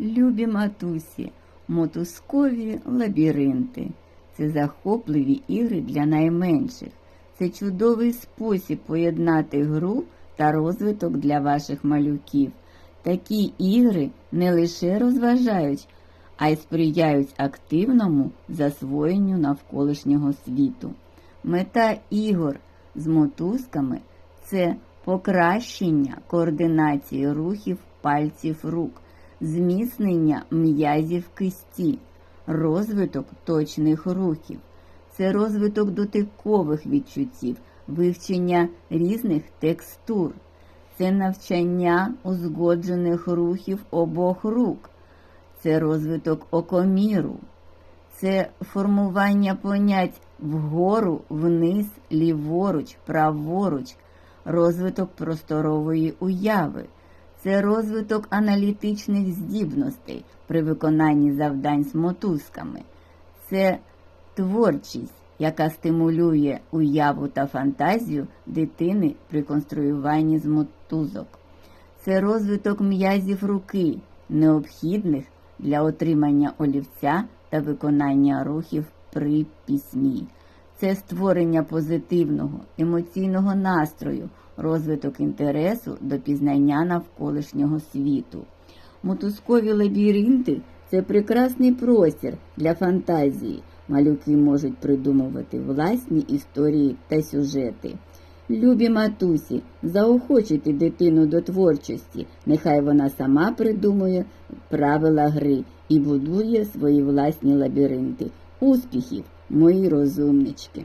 Любі матусі, мотузкові лабіринти. Це захопливі ігри для найменших. Це чудовий спосіб поєднати гру та розвиток для ваших малюків. Такі ігри не лише розважають, а й сприяють активному засвоєнню навколишнього світу. Мета ігор з мотузками це покращення координації рухів пальців рук, зміцнення м'язів кисті, розвиток точних рухів. Це розвиток дотикових відчуттів, вивчення різних текстур. Це навчання узгоджених рухів обох рук. Це розвиток окоміру. Це формування понять вгору, вниз, ліворуч, праворуч, розвиток просторової уяви. Це розвиток аналітичних здібностей при виконанні завдань з мотузками. Це творчість, яка стимулює уяву та фантазію дитини при конструюванні з мотузок. Це розвиток м'язів руки, необхідних для отримання олівця та виконання рухів при письмі. Це створення позитивного, емоційного настрою, розвиток інтересу до пізнання навколишнього світу. Мотузкові лабіринти це прекрасний простір для фантазії. Малюки можуть придумувати власні історії та сюжети. Любі матусі, заохочуйте дитину до творчості, нехай вона сама придумує правила гри і будує свої власні лабіринти. Успіхів, мої розумнички!